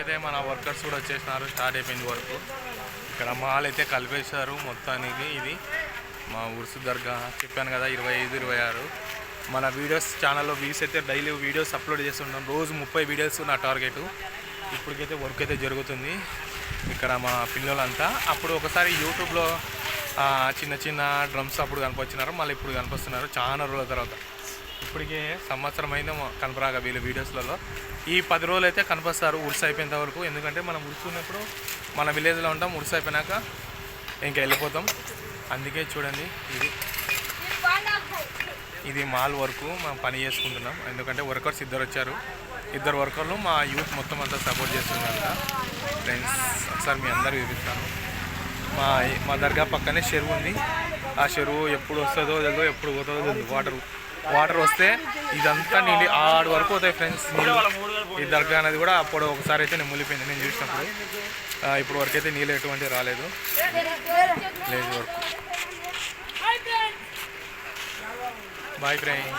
అయితే మన వర్కర్స్ కూడా వచ్చేసినారు స్టార్ట్ అయిపోయింది వర్క్. ఇక్కడ మాల్ అయితే కలిపేశారు మొత్తానికి ఇది. మా ఉర్సు దర్గా చెప్పాను కదా ఇరవై ఐదు ఇరవై ఆరు. మన వీడియోస్ ఛానల్లో వ్యూస్ అయితే డైలీ వీడియోస్ అప్లోడ్ చేస్తుంటాం రోజు ముప్పై వీడియోస్ నా టార్గెట్. ఇప్పటికైతే వర్క్ అయితే జరుగుతుంది ఇక్కడ మా పిల్లలంతా. అప్పుడు ఒకసారి యూట్యూబ్లో చిన్న చిన్న డ్రమ్స్ అప్పుడు కనిపించినారు మళ్ళీ ఇప్పుడు కనిపిస్తున్నారు. చాలా రోజుల తర్వాత. ఇప్పటికే సంవత్సరం అయిందేమో కనపరాగా వీళ్ళ వీడియోస్లలో. ఈ పది రోజులు అయితే కనిపిస్తారు ఉడిసి అయిపోయేంత వరకు. ఎందుకంటే మనం ఉడుచుకున్నప్పుడు మన విలేజ్లో ఉంటాం ఉడిసి అయిపోయినాక ఇంకా వెళ్ళిపోతాం. అందుకే చూడండి ఇది. ఇది మాల్ వరకు మనం పని చేసుకుంటున్నాం. ఎందుకంటే వర్కర్స్ ఇద్దరు వచ్చారు. ఇద్దరు వర్కర్లు మా యూత్ మొత్తం అంతా సపోర్ట్ చేస్తున్నారు ఫ్రెండ్స్ ఒకసారి మీ అందరు చూపిస్తాను. మా మా దర్గా పక్కనే చెరువు ఉంది. ఆ చెరువు ఎప్పుడు వస్తుందో తెలియదు ఎప్పుడు పోతుందో తెలియదు వాటర్ వాటర్ వస్తే ఇదంతా నీళ్ళు ఆడు వరకు పోతాయి ఫ్రెండ్స్ నీళ్ళు. ఈ దర్గా అనేది కూడా అప్పుడు ఒకసారి అయితే నేను మునిగిపోయింది నేను చూసినప్పుడు. ఇప్పుడు వరకు అయితే నీళ్ళు ఎటువంటి రాలేదు. లేదు వరకు. Bye friends